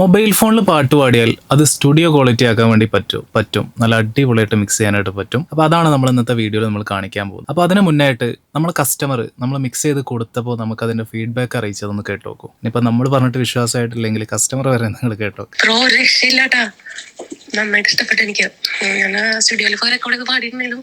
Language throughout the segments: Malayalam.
മൊബൈൽ ഫോണിൽ പാട്ട് പാടിയാൽ അത് സ്റ്റുഡിയോ ക്വാളിറ്റി ആക്കാൻ വേണ്ടി പറ്റും പറ്റും. നല്ല അടിപൊളിയായിട്ട് മിക്സ് ചെയ്യാനായിട്ട് പറ്റും. അപ്പോൾ അതാണ് നമ്മൾ ഇന്നത്തെ വീഡിയോയിൽ നമ്മൾ കാണിക്കാൻ പോകുന്നത്. അപ്പോൾ അതിന് മുന്നായിട്ട് നമ്മൾ കസ്റ്റമർ നമ്മൾ മിക്സ് ചെയ്ത് കൊടുത്തപ്പോൾ നമുക്ക് അതിന്റെ ഫീഡ്ബാക്ക് അറിയിച്ചതൊന്ന് കേട്ട് നോക്കൂ. ഇനിയിപ്പോൾ നമ്മൾ പറഞ്ഞിട്ട് വിശ്വാസമായിട്ടില്ലെങ്കിൽ കസ്റ്റമർ വരെ നിങ്ങൾ കേട്ടോ നന്നായിട്ട് ഇഷ്ടപ്പെട്ടു എനിക്ക്. ഞാൻ സ്റ്റുഡിയോയിൽ പോയി റെക്കോർഡ് ചെയ്ത് പാടിയിട്ടുണ്ടെങ്കിലും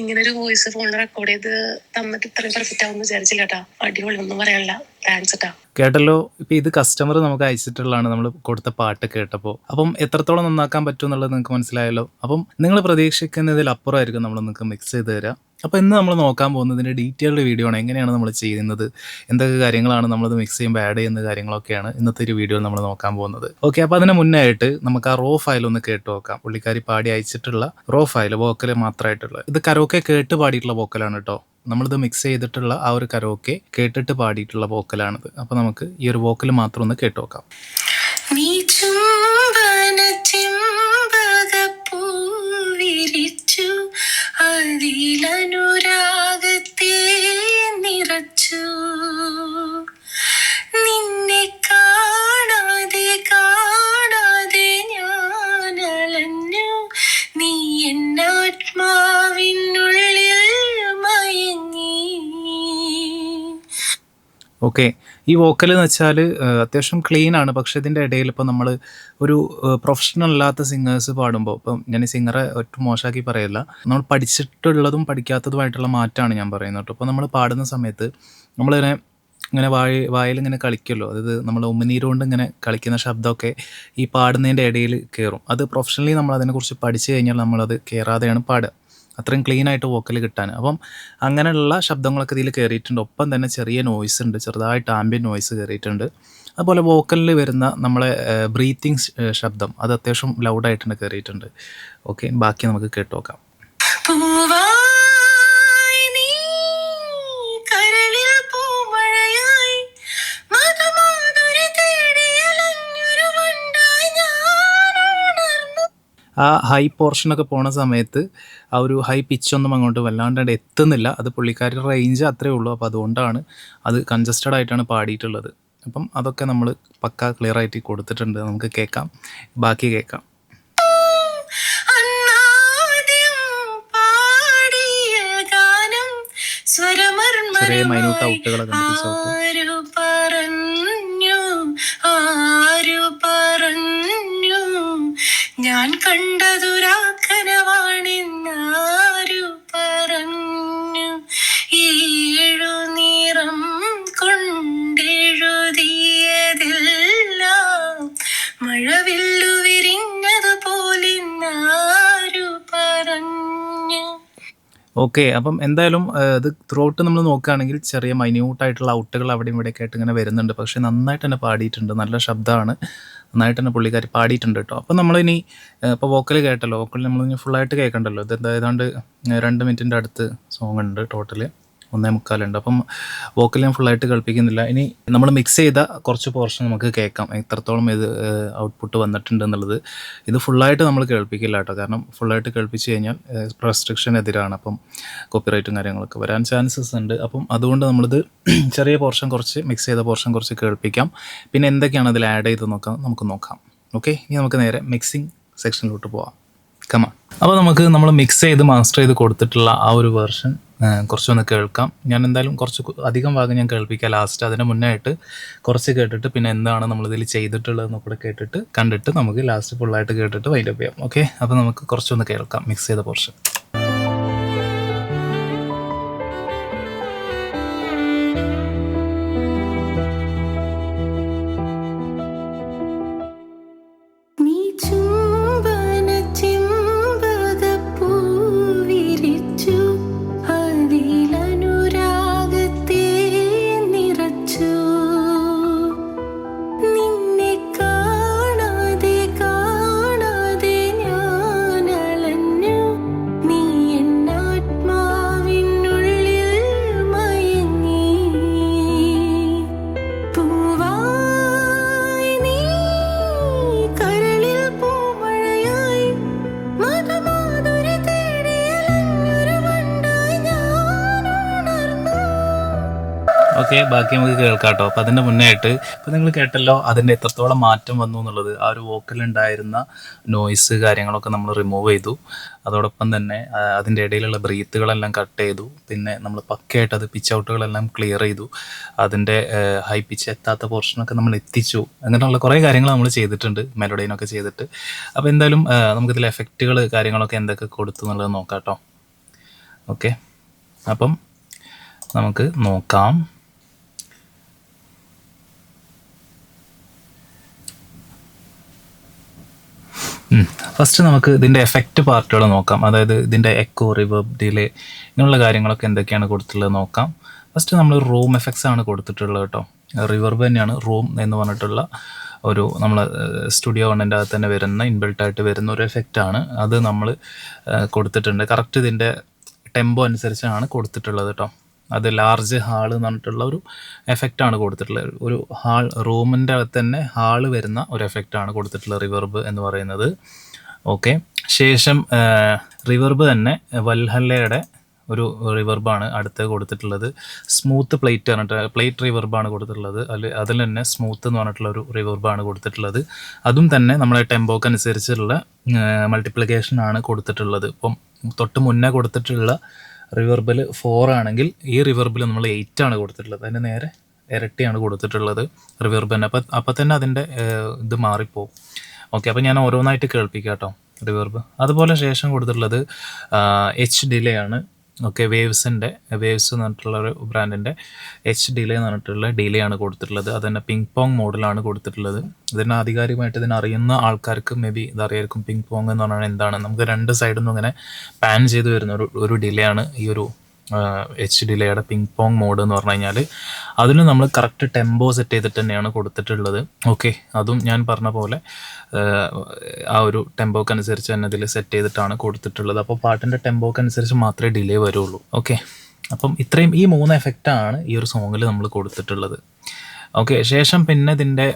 ഇങ്ങനെ ഒരു വോയിസ് ഫോണിൽ റെക്കോർഡ് ചെയ്ത് തമ്മിൽ ഇത്രയും പെർഫെക്റ്റ് ആവുമെന്ന് വിചാരിച്ചില്ല കേട്ടാ അടിപൊളി ഒന്നും പറയാനില്ല. താങ്ക്സ് കേട്ടാ കേട്ടല്ലോ ഇപ്പൊ ഇത് കസ്റ്റമർ നമുക്ക് അയച്ചിട്ടുള്ളതാണ് നമ്മൾ കൊടുത്ത പാട്ട് കേട്ടപ്പോൾ അപ്പം എത്രത്തോളം നന്നാക്കാൻ പറ്റും എന്നുള്ളത് നിങ്ങൾക്ക് മനസ്സിലായല്ലോ? അപ്പം നിങ്ങൾ പ്രതീക്ഷിക്കുന്നതിൽ അപ്പുറമായിരിക്കും നമ്മൾ നിങ്ങൾക്ക് മിക്സ് ചെയ്ത് തരാം. അപ്പോൾ ഇന്ന് നമ്മൾ നോക്കാൻ പോകുന്നതിന്റെ ഡീറ്റെയിൽഡ് വീഡിയോ ആണ് എങ്ങനെയാണ് നമ്മൾ ചെയ്യുന്നത് എന്തൊക്കെ കാര്യങ്ങളാണ് നമ്മളത് മിക്സ് ചെയ്യുമ്പോൾ ആഡ് ചെയ്യുന്ന കാര്യങ്ങളൊക്കെയാണ് ഇന്നത്തെ ഒരു വീഡിയോയിൽ നമ്മൾ നോക്കാൻ പോകുന്നത്. ഓക്കെ അപ്പോൾ അതിന് മുന്നേ ആയിട്ട് നമുക്ക് ആ റോ ഫയൽ ഒന്ന് കേട്ട് നോക്കാം. പുള്ളിക്കാരി പാടി അയച്ചിട്ടുള്ള റോ ഫയൽ വോക്കൽ മാത്രമായിട്ടുള്ള. ഇത് കരോക്കെ കേട്ട് പാടിയിട്ടുള്ള വോക്കലാണ് കേട്ടോ. നമ്മളിത് മിക്സ് ചെയ്തിട്ടുള്ള ആ ഒരു കരോക്കെ കേട്ടിട്ട് പാടിയിട്ടുള്ള വോക്കലാണിത് അപ്പോൾ നമുക്ക് ഈ ഒരു വോക്കൽ മാത്രം ഒന്ന് കേട്ട് നോക്കാം. നീ ചുംബന പൂവിരിച്ചു അതിലനുരാഗത്തെ നിറച്ചു. നിന്നെ കാണാതെ കാണാതെ ഞാൻ അലഞ്ഞു. നീ എന്നാത്മാവിനുള്ളിൽ മയങ്ങി. ഓക്കെ ഈ വോക്കൽ എന്ന് വെച്ചാൽ അത്യാവശ്യം ക്ലീൻ ആണ്. പക്ഷെ ഇതിന്റെ ഇടയിൽ ഇപ്പോൾ നമ്മൾ ഒരു പ്രൊഫഷണൽ അല്ലാത്ത സിംഗേഴ്സ് പാടുമ്പോൾ ഇപ്പം ഞാൻ ഈ സിംഗറെ ഒറ്റ മോശമാക്കി പറയില്ല. നമ്മൾ പഠിച്ചിട്ടുള്ളതും പഠിക്കാത്തതുമായിട്ടുള്ള മാറ്റമാണ് ഞാൻ പറയുന്നത് കേട്ടോ. അപ്പോൾ നമ്മൾ പാടുന്ന സമയത്ത് നമ്മളിങ്ങനെ ഇങ്ങനെ വായ വായിൽ ഇങ്ങനെ കളിക്കുമല്ലോ. അതായത് നമ്മൾ ഉമ്മനീര് കൊണ്ട് ഇങ്ങനെ കളിക്കുന്ന ശബ്ദമൊക്കെ ഈ പാടുന്നതിന്റെ ഇടയിൽ കയറും അത് പ്രൊഫഷണലി നമ്മൾ അതിനെക്കുറിച്ച് പഠിച്ചു കഴിഞ്ഞാൽ നമ്മളത് കയറാതെയാണ് പാടുക. അത്രയും ക്ലീൻ ആയിട്ട് വോക്കൽ കിട്ടാൻ. അപ്പം അങ്ങനെയുള്ള ശബ്ദങ്ങളൊക്കെ ഇതിൽ കയറിയിട്ടുണ്ട് ഒപ്പം തന്നെ ചെറിയ നോയ്സ് ഉണ്ട്. ചെറുതായിട്ട് ആംബിയൻ നോയ്സ് കയറിയിട്ടുണ്ട് അതുപോലെ വോക്കലിൽ വരുന്ന നമ്മളെ ബ്രീത്തിങ് ശബ്ദം അത് അത്യാവശ്യം ലൗഡായിട്ടുണ്ട് കയറിയിട്ടുണ്ട് ഓക്കെ ബാക്കി നമുക്ക് കേട്ട് നോക്കാം ആ ഹൈ പോർഷനൊക്കെ പോണ സമയത്ത് ആ ഒരു ഹൈ പിച്ചൊന്നും അങ്ങോട്ട് വല്ലാണ്ട് എത്തുന്നില്ല. അത് പുള്ളിക്കാരുടെ റേഞ്ച് അത്രേ ഉള്ളൂ. അപ്പോൾ അതുകൊണ്ടാണ് അത് കൺജസ്റ്റഡ് ആയിട്ടാണ് പാടിയിട്ടുള്ളത്. അപ്പം അതൊക്കെ നമ്മൾ പക്ക ക്ലിയർ ആയിട്ട് കൊടുത്തിട്ടുണ്ട്. നമുക്ക് കേൾക്കാം. ബാക്കി കേൾക്കാം. ചെറിയ minute ഔട്ടുകളൊക്കെ ഞാൻ കണ്ടതുരാക്കനവാണെന്നാരു ഓക്കെ അപ്പം എന്തായാലും ഇത് ത്രൂ ഔട്ട് നമ്മൾ നോക്കുകയാണെങ്കിൽ ചെറിയ മൈന്യൂട്ടായിട്ടുള്ള ഔട്ടുകൾ അവിടെയും ഇവിടെയൊക്കെ ആയിട്ട് ഇങ്ങനെ വരുന്നുണ്ട്. പക്ഷേ നന്നായിട്ട് തന്നെ പാടിയിട്ടുണ്ട്. നല്ല ശബ്ദമാണ്. നന്നായിട്ട് തന്നെ പുള്ളിക്കാരി പാടിയിട്ടുണ്ട് കേട്ടോ. അപ്പം നമ്മളിനി ഇപ്പോൾ വോക്കൽ കേട്ടല്ലോ. വോക്കൽ നമ്മൾ ഫുള്ളായിട്ട് കേൾക്കണ്ടല്ലോ. ഇത് ഏതാണ്ട് രണ്ട് മിനിറ്റിന്റെ അടുത്ത് സോങ് ഉണ്ട് ടോട്ടൽ ഒന്നേ മുക്കാലുണ്ട്. അപ്പം വോക്കൽ ഞാൻ ഫുള്ളായിട്ട് കളിപ്പിക്കുന്നില്ല. ഇനി നമ്മൾ മിക്സ് ചെയ്ത കുറച്ച് പോർഷൻ നമുക്ക് കേൾക്കാം. എത്രത്തോളം ഇത് ഔട്ട്പുട്ട് വന്നിട്ടുണ്ട് എന്നുള്ളത്. ഇത് ഫുള്ളായിട്ട് നമ്മൾ കേൾപ്പിക്കില്ല കേട്ടോ. കാരണം ഫുള്ളായിട്ട് കേൾപ്പിച്ച് കഴിഞ്ഞാൽ റെസ്ട്രിക്ഷൻ എതിരാണ്. അപ്പം കോപ്പിറൈറ്റും കാര്യങ്ങളൊക്കെ വരാൻ ചാൻസസ് ഉണ്ട്. അപ്പം അതുകൊണ്ട് നമ്മളിത് ചെറിയ പോർഷൻ കുറച്ച് മിക്സ് ചെയ്ത പോർഷൻ കുറച്ച് കേൾപ്പിക്കാം. പിന്നെ എന്തൊക്കെയാണ് അതിൽ ആഡ് ചെയ്ത് നോക്കാം നമുക്ക് നോക്കാം. ഓക്കെ ഇനി നമുക്ക് നേരെ മിക്സിംഗ് സെക്ഷനിലോട്ട് പോവാം. കമാ അപ്പോൾ നമുക്ക് നമ്മൾ മിക്സ് ചെയ്ത് മാസ്റ്റർ ചെയ്ത് കൊടുത്തിട്ടുള്ള ആ ഒരു വേർഷൻ കുറച്ചൊന്ന് കേൾക്കാം. ഞാൻ എന്തായാലും കുറച്ച് അധികം ഭാഗം ഞാൻ കേൾപ്പിക്കാം. ലാസ്റ്റ് അതിന് മുന്നേ ആയിട്ട് കുറച്ച് കേട്ടിട്ട് പിന്നെ എന്താണ് നമ്മളിതിൽ ചെയ്തിട്ടുള്ളതെന്ന് കൂടെ കേട്ടിട്ട് കണ്ടിട്ട് നമുക്ക് ലാസ്റ്റ് ഫുള്ളായിട്ട് കേട്ടിട്ട് വൈൻഡപ്പ് ചെയ്യാം. ഓക്കെ അപ്പോൾ നമുക്ക് കുറച്ചൊന്ന് കേൾക്കാം. മിക്സ് ചെയ്ത പോർഷൻ ഓക്കെ ബാക്കി നമുക്ക് കേൾക്കാം കേട്ടോ അപ്പം അതിന്റെ മുന്നേ ആയിട്ട് നിങ്ങൾ കേട്ടല്ലോ അതിന്റെ എത്രത്തോളം മാറ്റം വന്നു എന്നുള്ളത്. ആ ഒരു വോക്കലുണ്ടായിരുന്ന നോയ്സ് കാര്യങ്ങളൊക്കെ നമ്മൾ റിമൂവ് ചെയ്തു. അതോടൊപ്പം തന്നെ അതിന്റെ ഇടയിലുള്ള ബ്രീത്തുകളെല്ലാം കട്ട് ചെയ്തു. പിന്നെ നമ്മൾ പക്കയായിട്ട് അത് പിച്ച് ഔട്ടുകളെല്ലാം ക്ലിയർ ചെയ്തു. അതിന്റെ ഹൈ പിച്ച് എത്താത്ത പോർഷനൊക്കെ നമ്മൾ എത്തിച്ചു. അങ്ങനെയുള്ള കുറേ കാര്യങ്ങൾ നമ്മൾ ചെയ്തിട്ടുണ്ട് മെലഡീനൊക്കെ ചെയ്തിട്ട്. അപ്പോൾ എന്തായാലും നമുക്കിതിൽ എഫക്റ്റുകൾ കാര്യങ്ങളൊക്കെ എന്തൊക്കെ കൊടുത്തു എന്നുള്ളത് നോക്കാം കേട്ടോ ഓക്കെ? അപ്പം നമുക്ക് നോക്കാം. ഫസ്റ്റ് നമുക്ക് ഇതിന്റെ എഫക്റ്റ് പാർട്ടുകൾ നോക്കാം. അതായത് ഇതിന്റെ എക്കോ റിവേർബ് ഡിലേ ഇങ്ങനെയുള്ള കാര്യങ്ങളൊക്കെ എന്തൊക്കെയാണ് കൊടുത്തിട്ടുള്ളത് നോക്കാം. ഫസ്റ്റ് നമ്മൾ റൂം എഫക്ട്സ് ആണ് കൊടുത്തിട്ടുള്ളത് കേട്ടോ. റിവർബ് തന്നെയാണ് റൂം എന്ന് പറഞ്ഞിട്ടുള്ള ഒരു നമ്മൾ സ്റ്റുഡിയോ വണ്ണിന്റെ അകത്ത് തന്നെ വരുന്ന ഇൻബിൽട്ടായിട്ട് വരുന്ന ഒരു എഫക്റ്റാണ് അത് നമ്മൾ കൊടുത്തിട്ടുണ്ട്. കറക്റ്റ് ഇതിന്റെ ടെമ്പോ അനുസരിച്ചാണ് കൊടുത്തിട്ടുള്ളത് കേട്ടോ. അത് ലാർജ് ഹാൾ എന്ന് പറഞ്ഞിട്ടുള്ള ഒരു എഫക്റ്റാണ് കൊടുത്തിട്ടുള്ളത്. ഒരു ഹാൾ റൂമിന്റെ അകത്ത് തന്നെ ഹാൾ വരുന്ന ഒരു എഫക്റ്റാണ് കൊടുത്തിട്ടുള്ള റിവർബ് എന്ന് പറയുന്നത്. ഓക്കെ ശേഷം റിവർബ് തന്നെ വൽഹല്ലയുടെ ഒരു റിവർബാണ് അടുത്ത് കൊടുത്തിട്ടുള്ളത്. സ്മൂത്ത് പ്ലേറ്റ് പറഞ്ഞിട്ട് പ്ലേറ്റ് റിവർബാണ് കൊടുത്തിട്ടുള്ളത്. അതിൽ അതിൽ തന്നെ സ്മൂത്ത് എന്ന് പറഞ്ഞിട്ടുള്ള ഒരു റിവർബാണ് കൊടുത്തിട്ടുള്ളത്. അതും തന്നെ നമ്മളെ ടെമ്പോക്ക് അനുസരിച്ചുള്ള മൾട്ടിപ്ലിക്കേഷനാണ് കൊടുത്തിട്ടുള്ളത്. ഇപ്പം തൊട്ട് മുന്നേ കൊടുത്തിട്ടുള്ള റിവർബിൽ ഫോർ ആണെങ്കിൽ ഈ റിവർബിൽ നമ്മൾ എയ്റ്റ് ആണ് കൊടുത്തിട്ടുള്ളത്. അതിന് നേരെ ഇരട്ടിയാണ് കൊടുത്തിട്ടുള്ളത് റിവർബ് തന്നെ അപ്പം അപ്പം തന്നെ അതിന്റെ ഇത് മാറിപ്പോവും. ഓക്കെ അപ്പം ഞാൻ ഓരോന്നായിട്ട് കേൾപ്പിക്കാം കേട്ടോ റിവർബ് അതുപോലെ ശേഷം കൊടുത്തിട്ടുള്ളത് എച്ച് ഡിലേ ആണ്. ഓക്കെ വേവ്സിന്റെ വേവ്സ് എന്ന് പറഞ്ഞിട്ടുള്ള ഒരു ബ്രാൻഡിന്റെ എച്ച് ഡിലേ എന്ന് പറഞ്ഞിട്ടുള്ള ഡിലേ ആണ് കൊടുത്തിട്ടുള്ളത്. അത് തന്നെ പിങ് പോങ് മോഡലാണ് കൊടുത്തിട്ടുള്ളത്. ഇതിന് ആധികാരികമായിട്ട് ഇതിന് അറിയുന്ന ആൾക്കാർക്ക് മേ ബി ഇതറിയായിരിക്കും പിങ് പോങ് എന്ന് പറഞ്ഞാൽ എന്താണ്. നമുക്ക് രണ്ട് സൈഡിൽ നിന്നും ഇങ്ങനെ പാൻ ചെയ്ത് വരുന്ന ഒരു ഒരു ഡിലേ ആണ് ഈ ഒരു എച്ച് ഡിലേയുടെ പിങ് പോങ് മോഡ് എന്ന് പറഞ്ഞു കഴിഞ്ഞാൽ അതിന് നമ്മൾ കറക്റ്റ് ടെമ്പോ സെറ്റ് ചെയ്തിട്ട് തന്നെയാണ് കൊടുത്തിട്ടുള്ളത്. ഓക്കെ അതും ഞാൻ പറഞ്ഞ പോലെ ആ ഒരു ടെമ്പോക്കനുസരിച്ച് തന്നെ ഇതിൽ സെറ്റ് ചെയ്തിട്ടാണ് കൊടുത്തിട്ടുള്ളത്. അപ്പോൾ പാട്ടിന്റെ ടെമ്പോക്ക് അനുസരിച്ച് മാത്രമേ ഡിലേ വരുള്ളൂ. ഓക്കെ അപ്പം ഇത്രയും ഈ മൂന്ന് എഫക്റ്റാണ് ഈ ഒരു സോങ്ങിൽ നമ്മൾ കൊടുത്തിട്ടുള്ളത്. ഓക്കെ ശേഷം പിന്നെ ഇതിന്റെ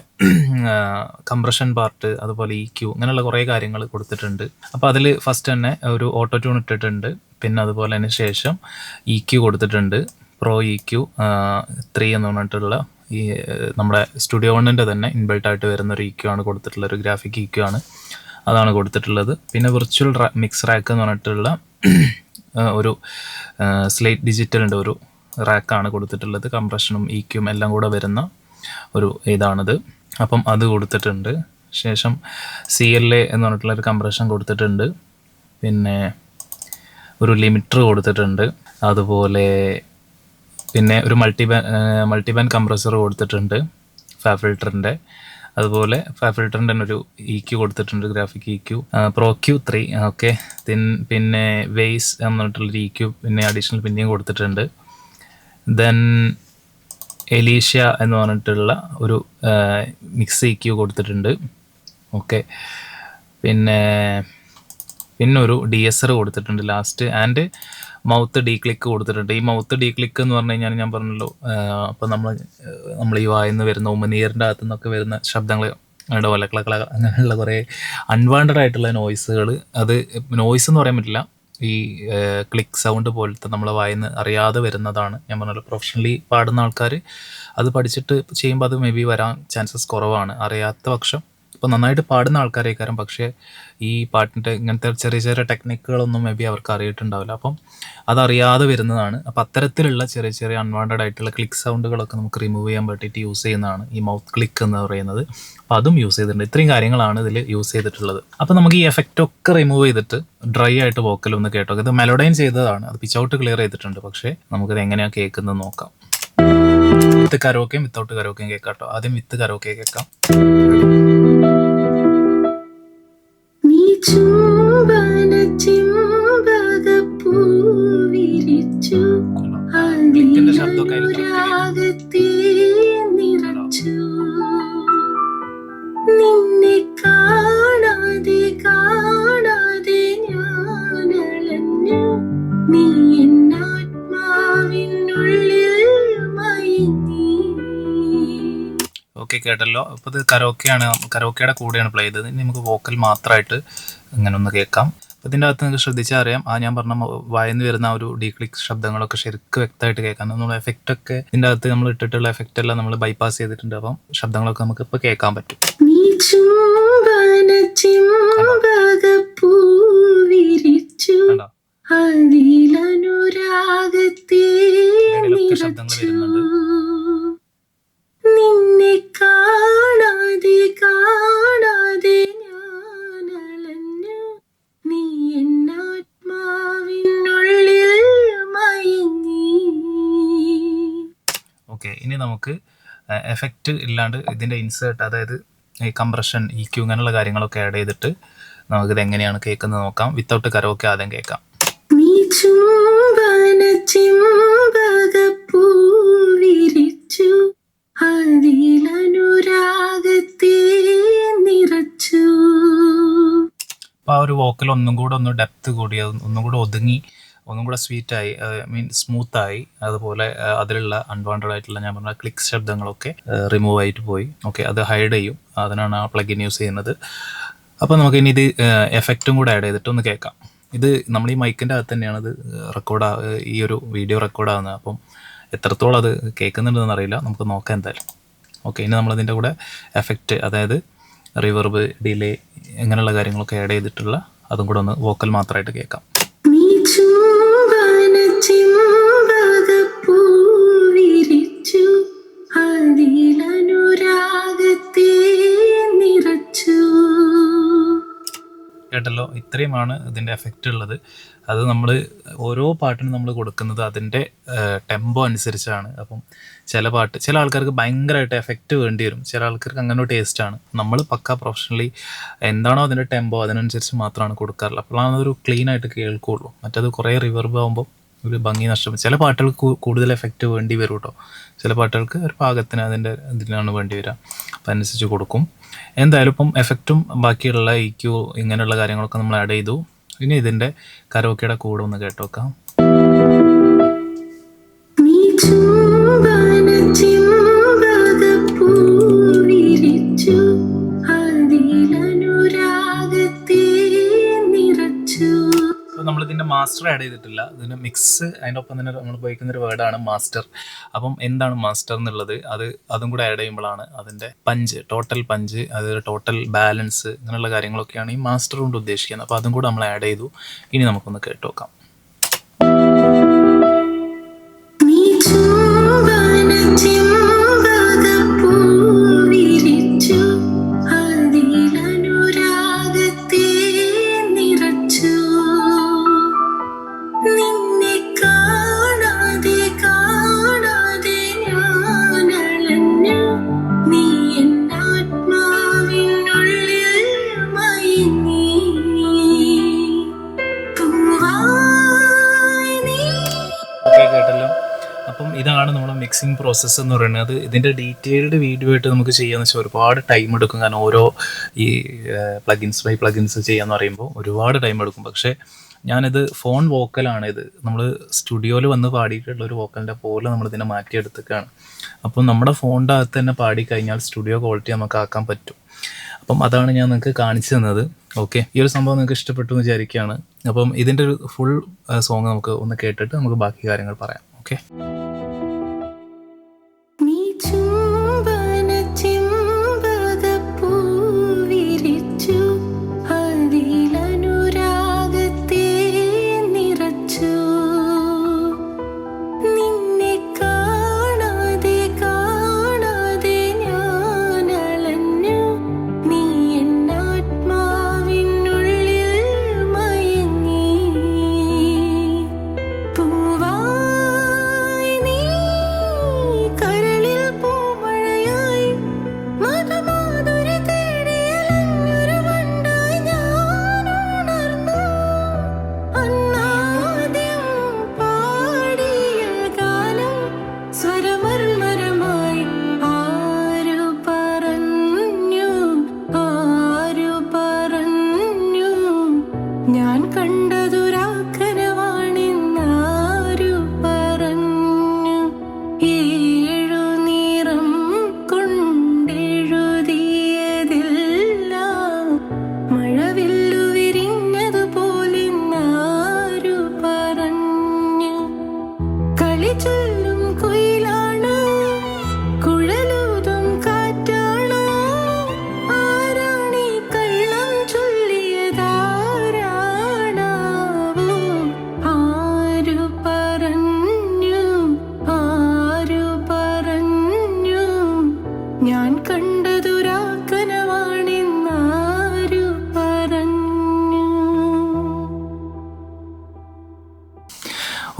കംപ്രഷൻ പാർട്ട് അതുപോലെ ഇ ക്യൂ അങ്ങനെയുള്ള കുറേ കാര്യങ്ങൾ കൊടുത്തിട്ടുണ്ട്. അപ്പോൾ അതിൽ ഫസ്റ്റ് തന്നെ ഒരു ഓട്ടോ ട്യൂൺ ഇട്ടിട്ടുണ്ട്. പിന്നെ അതുപോലെ തന്നെ ശേഷം ഇ ക്യൂ കൊടുത്തിട്ടുണ്ട്. പ്രോ ഇ ക്യൂ ത്രീ എന്ന് പറഞ്ഞിട്ടുള്ള ഈ നമ്മുടെ സ്റ്റുഡിയോ വണ്ണിന്റെ തന്നെ ഇൻബിൾട്ട് ആയിട്ട് വരുന്ന ഒരു ഇ ക്യൂ ആണ് കൊടുത്തിട്ടുള്ള ഒരു ഗ്രാഫിക് ഇ ക്യൂ ആണ്. അതാണ് കൊടുത്തിട്ടുള്ളത്. പിന്നെ വിർച്വൽ മിക്സ് റാക്ക് എന്ന് പറഞ്ഞിട്ടുള്ള ഒരു സ്ലേറ്റ് ഡിജിറ്റലിന്റെ ഒരു റാക്കാണ് കൊടുത്തിട്ടുള്ളത്. കംപ്രഷനും ഇ ഇക്യും എല്ലാം കൂടെ വരുന്ന ഒരു ഇതാണിത്. അപ്പം അത് കൊടുത്തിട്ടുണ്ട്. ശേഷം സി എൽ എ എന്ന് പറഞ്ഞിട്ടുള്ള ഒരു കംപ്രഷൻ കൊടുത്തിട്ടുണ്ട്. പിന്നെ ഒരു ലിമിറ്റർ കൊടുത്തിട്ടുണ്ട്. അതുപോലെ പിന്നെ ഒരു മൾട്ടി മൾട്ടി ബാൻ കംപ്രസർ കൊടുത്തിട്ടുണ്ട് ഫാ അതുപോലെ ഫാ ഫിൽറ്ററിന്റെ തന്നെ ഒരു ഇ ക്യു കൊടുത്തിട്ടുണ്ട് graphic E Q pro Q three okay പിന്നെ എന്ന് പറഞ്ഞിട്ടുള്ളൊരു ഇ ക്യു പിന്നെ അഡീഷണൽ പിന്നെയും കൊടുത്തിട്ടുണ്ട്. ദെൻ എലീഷ്യ എന്ന് പറഞ്ഞിട്ടുള്ള ഒരു മിക്സ് ഇ ക്യു കൊടുത്തിട്ടുണ്ട്. ഓക്കെ പിന്നെ പിന്നെ ഒരു ഡി എസ് ആർ കൊടുത്തിട്ടുണ്ട് last and mouth de click കൊടുത്തിട്ടുണ്ട്. ഈ മൗത്ത് ഡി ക്ലിക്ക് എന്ന് പറഞ്ഞു കഴിഞ്ഞാൽ ഞാൻ പറഞ്ഞല്ലോ അപ്പം നമ്മൾ നമ്മൾ ഈ വായിന്ന് വരുന്ന ഉമനീറിന്റെ അകത്തു നിന്നൊക്കെ വരുന്ന ശബ്ദങ്ങൾ അങ്ങനെയുള്ള ഒലക്കളക്കള അങ്ങനെയുള്ള കുറേ അൺവാണ്ടഡ് ആയിട്ടുള്ള നോയ്സുകൾ അത് നോയ്സ് എന്ന് പറയാൻ പറ്റില്ല. ഈ ക്ലിക്ക് സൗണ്ട് പോലത്തെ നമ്മളെ വായിന്ന് അറിയാതെ വരുന്നതാണ്. ഞാൻ പറഞ്ഞല്ലോ പ്രൊഫഷണലി പാടുന്ന ആൾക്കാർ അത് പഠിച്ചിട്ട് ചെയ്യുമ്പോൾ അത് മേ ബി വരാൻ ചാൻസസ് കുറവാണ്. അറിയാത്ത പക്ഷം ഇപ്പം നന്നായിട്ട് പാടുന്ന ആൾക്കാരേക്കാരം പക്ഷേ ഈ പാട്ടിന്റെ ഇങ്ങനത്തെ ചെറിയ ചെറിയ ടെക്നിക്കുകളൊന്നും മേ ബി അവർക്ക് അറിയിട്ടുണ്ടാവില്ല. അപ്പം അതറിയാതെ വരുന്നതാണ്. അപ്പം അത്തരത്തിലുള്ള ചെറിയ ചെറിയ അൺവാണ്ടഡ് ആയിട്ടുള്ള ക്ലിക്ക് സൗണ്ടുകളൊക്കെ നമുക്ക് റിമൂവ് ചെയ്യാൻ പറ്റിയിട്ട് യൂസ് ചെയ്യുന്നതാണ് ഈ മൗത്ത് ക്ലിക്ക് എന്ന് പറയുന്നത്. അപ്പം അതും യൂസ് ചെയ്തിട്ടുണ്ട്. ഇത്രയും കാര്യങ്ങളാണ് ഇതിൽ യൂസ് ചെയ്തിട്ടുള്ളത്. അപ്പം നമുക്ക് ഈ എഫക്റ്റ് ഒക്കെ റിമൂവ് ചെയ്തിട്ട് ഡ്രൈ ആയിട്ട് വോക്കൽ ഒന്ന് കേട്ടോ. ഇത് മെലോഡൈൻ ചെയ്തതാണ്. അത് പിച്ച് ഔട്ട് ക്ലിയർ ചെയ്തിട്ടുണ്ട്. പക്ഷേ നമുക്കിത് എങ്ങനെയാണ് കേൾക്കുന്നത് നോക്കാം. വിത്ത് കരോക്കയും വിത്തൗട്ട് കരോക്കയും കേൾക്കാം കേട്ടോ. ആദ്യം വിത്ത് കരോക്കെ കേൾക്കാം. കേട്ടല്ലോ. അപ്പോൾ ഇത് കരോക്കെയാണ് കരോക്കയുടെ കൂടെയാണ് പ്ലേ ചെയ്തത്. ഇനി നമുക്ക് വോക്കൽ മാത്രമായിട്ട് ഇങ്ങനെ ഒന്ന് കേൾക്കാം. അപ്പോൾ ഇതിന്റെ അകത്ത് നിങ്ങൾക്ക് ശ്രദ്ധിച്ചാൽ അറിയാം ആ ഞാൻ പറഞ്ഞ വായന്ന് വരുന്ന ആ ഒരു ഡീ ക്ലിക്ക് ശബ്ദങ്ങളൊക്കെ ശരിക്കും വ്യക്തമായിട്ട് കേൾക്കാം. നമ്മൾ എഫക്റ്റ് ഒക്കെ ഇതിന്റെ അകത്ത് നമ്മൾ ഇട്ടിട്ടുള്ള എഫക്റ്റ് എല്ലാം നമ്മൾ ബൈപ്പാസ് ചെയ്തിട്ടുണ്ട്. അപ്പം ശബ്ദങ്ങളൊക്കെ നമുക്ക് ഇപ്പോൾ കേൾക്കാൻ പറ്റും. കണ്ടോ? ശബ്ദങ്ങൾ വരുന്നുണ്ട്. നിന്നെ കാണാതെ കാണാതെ ഞാൻ അലഞ്ഞു നീ എന്നാത്മാവിനുള്ളിൽ മയങ്ങി. ഓക്കെ ഇനി നമുക്ക് എഫക്റ്റ് ഇല്ലാണ്ട് ഇതിന്റെ ഇൻസേർട്ട് അതായത് ഈ കംപ്രഷൻ ഈ ക്യൂ അങ്ങനെയുള്ള കാര്യങ്ങളൊക്കെ ആഡ് ചെയ്തിട്ട് നമുക്കിത് എങ്ങനെയാണ് കേൾക്കുന്നത് നോക്കാം. വിത്തൗട്ട് കരോക്കെ ആദ്യം കേൾക്കാം. നീ ചുംബന ചെമ്പകപ്പൂ ഒരു വോക്കൽ ഒന്നും കൂടെ ഒന്ന് ഡെപ്ത് കൂടി ഒന്നും കൂടെ ഒതുങ്ങി ഒന്നും കൂടെ സ്വീറ്റായി മീൻ സ്മൂത്തായി അതുപോലെ അതിലുള്ള അൺവാണ്ടഡ് ആയിട്ടുള്ള ഞാൻ പറഞ്ഞ ക്ലിക്ക് ശബ്ദങ്ങളൊക്കെ റിമൂവ് ആയിട്ട് പോയി. ഓക്കെ അത് ഹൈഡ് ചെയ്യും. അതിനാണ് ആ പ്ലഗിൻ യൂസ് ചെയ്യുന്നത്. അപ്പോൾ നമുക്ക് ഇനി ഇത് എഫക്റ്റും കൂടെ ആഡ് ചെയ്തിട്ട് ഒന്ന് കേൾക്കാം. ഇത് നമ്മൾ ഈ മൈക്കിന്റെ അകത്ത് തന്നെയാണ് ഇത് റെക്കോർഡ് ഈ ഒരു വീഡിയോ റെക്കോർഡ് ആകുന്നത് അപ്പം എത്രത്തോളം അത് കേൾക്കുന്നുണ്ടെന്ന് അറിയില്ല. നമുക്ക് നോക്കാം എന്തായാലും. ഓക്കെ ഇനി നമ്മളതിന്റെ കൂടെ എഫക്റ്റ് അതായത് റിവർബ് ഡിലേ ഇങ്ങനെയുള്ള കാര്യങ്ങളൊക്കെ ആഡ് ചെയ്തിട്ടുള്ള അതും കൂടെ ഒന്ന് വോക്കൽ മാത്രമായിട്ട് കേൾക്കാം. നീ കേട്ടല്ലോ ഇത്രയുമാണ് ഇതിന്റെ എഫക്റ്റ് ഉള്ളത്. അത് നമ്മൾ ഓരോ പാട്ടിനും നമ്മൾ കൊടുക്കുന്നത് അതിന്റെ ടെമ്പോ അനുസരിച്ചാണ്. അപ്പം ചില പാട്ട് ചില ആൾക്കാർക്ക് ഭയങ്കരമായിട്ട് എഫക്റ്റ് വേണ്ടി വരും. ചില ആൾക്കാർക്ക് അങ്ങനെ ഒരു ടേസ്റ്റാണ് നമ്മൾ പക്ക പ്രൊഫഷണലി എന്താണോ അതിന്റെ ടെമ്പോ അതിനനുസരിച്ച് മാത്രമാണ് കൊടുക്കാറുള്ളത്. അപ്പോഴാണ് അതൊരു ക്ലീൻ ആയിട്ട് കേൾക്കുള്ളൂ മറ്റത് കുറേ റിവർബ് ആകുമ്പോൾ ഒരു ഭംഗി നഷ്ടപ്പെടും ചില പാട്ടുകൾക്ക് കൂടുതൽ എഫക്റ്റ് വേണ്ടി വരും കേട്ടോ. ചില പാട്ടുകൾക്ക് ഒരു പാകത്തിന് അതിന്റെ ഇതിനാണ് വേണ്ടി വരിക. അപ്പം അനുസരിച്ച് കൊടുക്കും. എന്തായാലും ഇപ്പം എഫക്റ്റും ബാക്കിയുള്ള ഇക്യു ഇങ്ങനെയുള്ള കാര്യങ്ങളൊക്കെ നമ്മൾ ആഡ് ചെയ്തു. ഇനി ഇതിന്റെ കരോക്കയുടെ കൂടെ ഒന്ന് കേട്ടോക്കാം. മാസ്റ്റർ ആഡ് ചെയ്തിട്ടില്ല. ഇതിന് മിക്സ് അതിന്റെ ഒപ്പം തന്നെ നമ്മൾ ഉപയോഗിക്കുന്ന ഒരു വേർഡാണ് മാസ്റ്റർ അപ്പം എന്താണ് മാസ്റ്റർ എന്നുള്ളത്? അത് അതും കൂടെ ആഡ് ചെയ്യുമ്പോഴാണ് അതിന്റെ പഞ്ച് ടോട്ടൽ പഞ്ച് അത് ടോട്ടൽ ബാലൻസ് ഇങ്ങനെയുള്ള കാര്യങ്ങളൊക്കെയാണ് ഈ മാസ്റ്റർ കൊണ്ട് ഉദ്ദേശിക്കുന്നത്. അപ്പോൾ അതും കൂടെ നമ്മൾ ആഡ് ചെയ്തു. ഇനി നമുക്കൊന്ന് കേട്ടോക്കാം നീ പ്രോസസ്സ് എന്ന് പറയുന്നത് ഇതിന്റെ ഡീറ്റെയിൽഡ് വീഡിയോ ആയിട്ട് നമുക്ക് ചെയ്യാന്ന് വെച്ചാൽ ഒരുപാട് ടൈം എടുക്കും. കാരണം ഓരോ ഈ പ്ലഗിൻസ് ബൈ പ്ലഗിൻസ് ചെയ്യാന്ന് പറയുമ്പോൾ ഒരുപാട് ടൈം എടുക്കും. പക്ഷേ ഞാനിത് ഫോൺ വോക്കലാണ് ഇത്. നമ്മൾ സ്റ്റുഡിയോയിൽ വന്ന് പാടിയിട്ടുള്ള ഒരു വോക്കലിന്റെ പോലെ നമ്മൾ ഇതിനെ മാറ്റിയെടുത്തേക്കാണ് അപ്പം നമ്മുടെ ഫോണിന്റെ അകത്ത് തന്നെ പാടിക്കഴിഞ്ഞാൽ സ്റ്റുഡിയോ ക്വാളിറ്റി നമുക്ക് ആക്കാൻ പറ്റും. അപ്പം അതാണ് ഞാൻ നിങ്ങൾക്ക് കാണിച്ചു തന്നത്. ഓക്കെ ഈ ഒരു സംഭവം നിങ്ങൾക്ക് ഇഷ്ടപ്പെട്ടു വിചാരിക്കുകയാണ്. അപ്പം ഇതിന്റെ ഒരു ഫുൾ സോങ് നമുക്ക് ഒന്ന് കേട്ടിട്ട് നമുക്ക് ബാക്കി കാര്യങ്ങൾ പറയാം. ഓക്കെ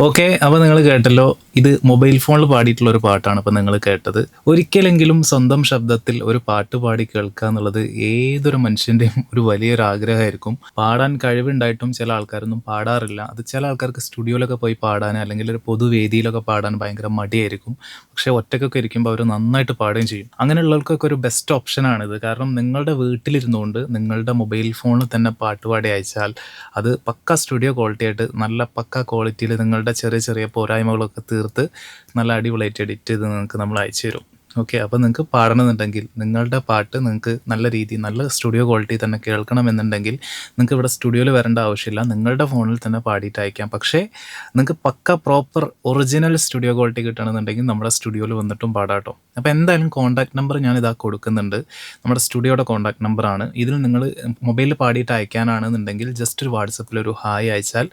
ഓക്കെ അപ്പോൾ നിങ്ങൾ കേട്ടല്ലോ. ഇത് മൊബൈൽ ഫോണിൽ പാടിയിട്ടുള്ള ഒരു പാട്ടാണ് ഇപ്പോൾ നിങ്ങൾ കേട്ടത്. ഒരിക്കലെങ്കിലും സ്വന്തം ശബ്ദത്തിൽ ഒരു പാട്ട് പാടി കേൾക്കുക എന്നുള്ളത് ഏതൊരു മനുഷ്യന്റെയും ഒരു വലിയൊരു ആഗ്രഹമായിരിക്കും. പാടാൻ കഴിവുണ്ടായിട്ടും ചില ആൾക്കാരൊന്നും പാടാറില്ല. അത് ചില ആൾക്കാർക്ക് സ്റ്റുഡിയോയിലൊക്കെ പോയി പാടാൻ അല്ലെങ്കിൽ ഒരു പൊതുവേദിയിലൊക്കെ പാടാൻ ഭയങ്കര മടിയായിരിക്കും. പക്ഷേ ഒറ്റക്കൊക്കെ ഇരിക്കുമ്പോൾ അവർ നന്നായിട്ട് പാടുകയും ചെയ്യും. അങ്ങനെയുള്ളവർക്കൊക്കെ ഒരു ബെസ്റ്റ് ഓപ്ഷനാണിത് കാരണം നിങ്ങളുടെ വീട്ടിലിരുന്നുകൊണ്ട് നിങ്ങളുടെ മൊബൈൽ ഫോണിൽ തന്നെ പാട്ട് പാടി അയച്ചാൽ അത് പക്ക സ്റ്റുഡിയോ ക്വാളിറ്റി ആയിട്ട് നല്ല പക്ക ക്വാളിറ്റിയിൽ നിങ്ങളുടെ ചെറിയ ചെറിയ പോരായ്മകളൊക്കെ തീർത്ത് നല്ല അടിപൊളിയായിട്ട് എഡിറ്റ് ചെയ്ത് നിങ്ങൾക്ക് നമ്മൾ അയച്ചു തരും ഓക്കെ അപ്പോൾ നിങ്ങൾക്ക് പാടണമെന്നുണ്ടെങ്കിൽ നിങ്ങളുടെ പാട്ട് നിങ്ങൾക്ക് നല്ല രീതിയിൽ നല്ല സ്റ്റുഡിയോ ക്വാളിറ്റി തന്നെ കേൾക്കണമെന്നുണ്ടെങ്കിൽ നിങ്ങൾക്ക് ഇവിടെ സ്റ്റുഡിയോയിൽ വരേണ്ട ആവശ്യമില്ല. നിങ്ങളുടെ ഫോണിൽ തന്നെ പാടിയിട്ട് അയക്കാം. പക്ഷേ നിങ്ങൾക്ക് പക്ക പ്രോപ്പർ ഒറിജിനൽ സ്റ്റുഡിയോ ക്വാളിറ്റി കിട്ടണമെന്നുണ്ടെങ്കിൽ നമ്മുടെ സ്റ്റുഡിയോയിൽ വന്നിട്ടും പാടാട്ടോ അപ്പോൾ എന്തായാലും കോൺടാക്ട് നമ്പർ ഞാൻ ഇതാ കൊടുക്കുന്നുണ്ട്. നമ്മുടെ സ്റ്റുഡിയോയുടെ കോൺടാക്ട് നമ്പറാണ് ഇതിൽ നിങ്ങൾ മൊബൈലിൽ പാടിയിട്ട് അയക്കാനാണെന്നുണ്ടെങ്കിൽ ജസ്റ്റ് ഒരു വാട്സപ്പിൽ ഒരു ഹായ് അയച്ചാൽ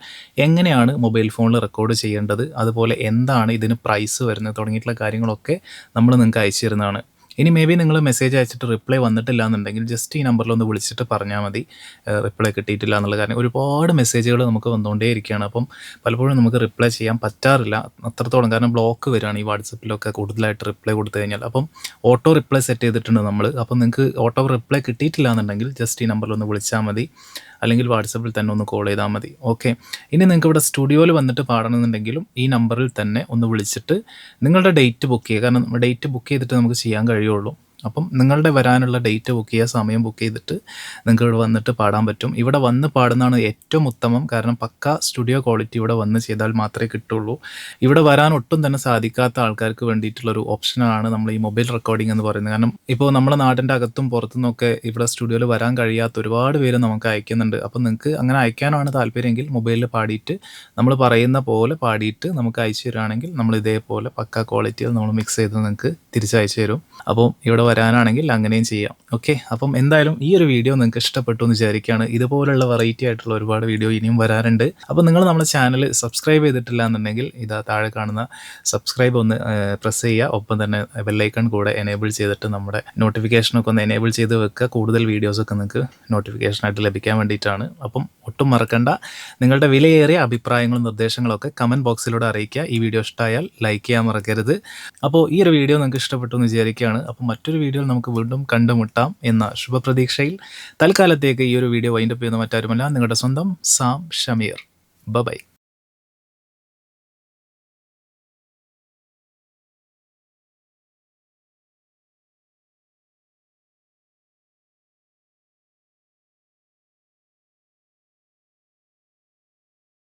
എങ്ങനെയാണ് മൊബൈൽ ഫോണിൽ റെക്കോർഡ് ചെയ്യേണ്ടത്? അതുപോലെ എന്താണ് ഇതിന് പ്രൈസ് വരുന്നത്? തുടങ്ങിയിട്ടുള്ള കാര്യങ്ങളൊക്കെ നമ്മൾ നിങ്ങൾക്ക് തരുന്നതാണ് ഇനി മേ ബി നിങ്ങൾ മെസ്സേജ് അയച്ചിട്ട് റിപ്ലൈ വന്നിട്ടില്ല എന്നുണ്ടെങ്കിൽ ജസ്റ്റ് ഈ നമ്പറിൽ ഒന്ന് വിളിച്ചിട്ട് പറഞ്ഞാൽ മതി. റിപ്ലൈ കിട്ടിയിട്ടില്ല എന്നുള്ള കാര്യം. ഒരുപാട് മെസ്സേജുകൾ നമുക്ക് വന്നുകൊണ്ടേ ഇരിക്കുകയാണ് അപ്പം പലപ്പോഴും നമുക്ക് റിപ്ലൈ ചെയ്യാൻ പറ്റാറില്ല. അത്രത്തോളം കാരണം ബ്ലോക്ക് വരികയാണ് ഈ വാട്സപ്പിലൊക്കെ കൂടുതലായിട്ട് റിപ്ലൈ കൊടുത്തു കഴിഞ്ഞാൽ. അപ്പം ഓട്ടോ റിപ്ലൈ സെറ്റ് ചെയ്തിട്ടുണ്ട് നമ്മൾ അപ്പം നിങ്ങൾക്ക് ഓട്ടോ റിപ്ലൈ കിട്ടിയിട്ടില്ല എന്നുണ്ടെങ്കിൽ ജസ്റ്റ് ഈ നമ്പറിൽ ഒന്ന് വിളിച്ചാൽ മതി. അല്ലെങ്കിൽ വാട്സപ്പിൽ തന്നെ ഒന്ന് കോൾ ചെയ്താൽ മതി. ഓക്കെ ഇനി നിങ്ങൾക്ക് ഇവിടെ സ്റ്റുഡിയോയിൽ വന്നിട്ട് പാടണമെന്നുണ്ടെങ്കിലും ഈ നമ്പറിൽ തന്നെ ഒന്ന് വിളിച്ചിട്ട് നിങ്ങളുടെ ഡേറ്റ് ബുക്ക് ചെയ്യുക. കാരണം ഡേറ്റ് ബുക്ക് ചെയ്തിട്ട് നമുക്ക് ചെയ്യാൻ കഴിയുള്ളൂ. അപ്പം നിങ്ങളുടെ വരാനുള്ള ഡേറ്റ് ബുക്ക് ചെയ്യുക സമയം ബുക്ക് ചെയ്തിട്ട് നിങ്ങൾക്ക് ഇവിടെ വന്നിട്ട് പാടാൻ പറ്റും. ഇവിടെ വന്ന് പാടുന്നതാണ് ഏറ്റവും ഉത്തമം. കാരണം പക്ക സ്റ്റുഡിയോ ക്വാളിറ്റി ഇവിടെ വന്ന് ചെയ്താൽ മാത്രമേ കിട്ടുള്ളൂ. ഇവിടെ വരാൻ ഒട്ടും തന്നെ സാധിക്കാത്ത ആൾക്കാർക്ക് വേണ്ടിയിട്ടുള്ളൊരു ഓപ്ഷനാണ് നമ്മൾ ഈ മൊബൈൽ റെക്കോർഡിംഗ് എന്ന് പറയുന്നത്. കാരണം ഇപ്പോൾ നമ്മുടെ നാടിന്റെ അകത്തും പുറത്തുനിന്നൊക്കെ ഇവിടെ സ്റ്റുഡിയോയിൽ വരാൻ കഴിയാത്ത ഒരുപാട് പേര് നമുക്ക് അയക്കുന്നുണ്ട്. അപ്പം നിങ്ങൾക്ക് അങ്ങനെ അയക്കാനാണ് താല്പര്യമെങ്കിൽ മൊബൈലിൽ പാടിയിട്ട് നമ്മൾ പറയുന്ന പോലെ പാടിയിട്ട് നമുക്ക് അയച്ചു തരുവാണെങ്കിൽ നമ്മൾ ഇതേപോലെ പക്ക ക്വാളിറ്റിയിൽ നമ്മൾ മിക്സ് ചെയ്ത് നിങ്ങൾക്ക് തിരിച്ചയച്ചു തരും. അപ്പോൾ ഇവിടെ വരാനാണെങ്കിൽ അങ്ങനെയും ചെയ്യാം. ഓക്കെ അപ്പം എന്തായാലും ഈ ഒരു വീഡിയോ നിങ്ങൾക്ക് ഇഷ്ടപ്പെട്ടു എന്ന് വിചാരിക്കുകയാണ്. ഇതുപോലുള്ള വെറൈറ്റി ആയിട്ടുള്ള ഒരുപാട് വീഡിയോ ഇനിയും വരാറുണ്ട്. അപ്പോൾ നിങ്ങൾ നമ്മുടെ ചാനൽ സബ്സ്ക്രൈബ് ചെയ്തിട്ടില്ല എന്നുണ്ടെങ്കിൽ ഇതാ താഴെ കാണുന്ന സബ്സ്ക്രൈബ് ഒന്ന് പ്രസ് ചെയ്യുക. ഒപ്പം തന്നെ ബെല്ലൈക്കൺ കൂടെ എനേബിൾ ചെയ്തിട്ട് നമ്മുടെ നോട്ടിഫിക്കേഷനൊക്കെ ഒന്ന് എനേബിൾ ചെയ്ത് വെക്കുക. കൂടുതൽ വീഡിയോസൊക്കെ നിങ്ങൾക്ക് നോട്ടിഫിക്കേഷനായിട്ട് ലഭിക്കാൻ വേണ്ടിയിട്ടാണ്. അപ്പം ഒട്ടും മറക്കണ്ട. നിങ്ങളുടെ വിലയേറിയ അഭിപ്രായങ്ങളും നിർദ്ദേശങ്ങളൊക്കെ കമന്റ് ബോക്സിലൂടെ അറിയിക്കുക. ഈ വീഡിയോ ഇഷ്ടമായാൽ ലൈക്ക് ചെയ്യാൻ മറക്കരുത്. അപ്പോൾ ഈ ഒരു വീഡിയോ നിങ്ങൾക്ക് ഇഷ്ടപ്പെട്ടു എന്ന് വിചാരിക്കുകയാണ്. അപ്പോൾ മറ്റൊരു വീഡിയോയിൽ നമുക്ക് വീണ്ടും കണ്ടുമുട്ടാം എന്ന ശുഭപ്രതീക്ഷയിൽ. തൽക്കാലത്തേക്ക് ഈ ഒരു വീഡിയോ വൈൻഡപ്പ് ചെയ്യുന്ന മറ്റാരുമല്ല. നിങ്ങളുടെ സ്വന്തം സാം ഷമീർ. ബൈ